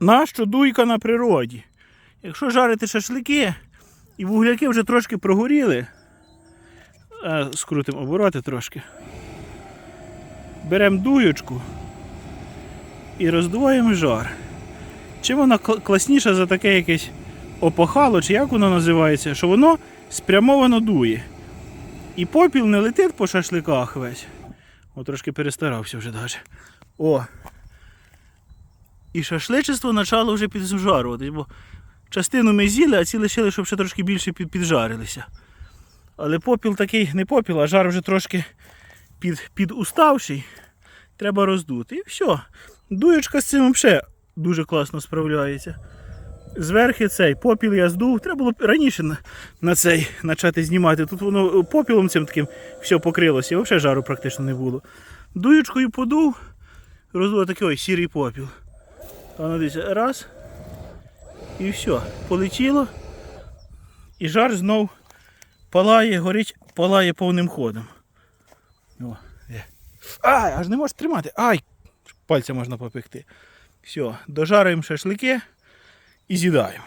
нащо дуйка на природі? Якщо жарити шашлики і вугляки вже трошки прогоріли, скрутимо обороти трошки. Беремо дуючку і роздуваємо жар. Чим вона кл- класніша за таке якесь опахало, чи як воно називається, що воно спрямовано дує. І попіл не летить по шашликах весь. О, трошки перестарався вже навіть. О. І шашличество почало вже піджаруватись, бо частину ми з'їли, а ці лишили, щоб ще трошки більше піджарилися. Але попіл такий не попіл, а жар вже трошки під, підуставший. Треба роздути. І все. Дуєчка з цим взагалі дуже класно справляється. Зверхи цей попіл я здув. Треба було раніше на цей почати знімати. Тут воно попілом цим таким все покрилося, і взагалі жару практично не було. Дуєчкою подув, роздув такий ой, сірий попіл. Ну дивіться, раз. І все. Полетіло. І жар знов палає, горить, палає повним ходом. О, є. Ай, аж не можеш тримати. Ай! Пальця можна попекти. Все, дожаруємо шашлики і з'їдаємо.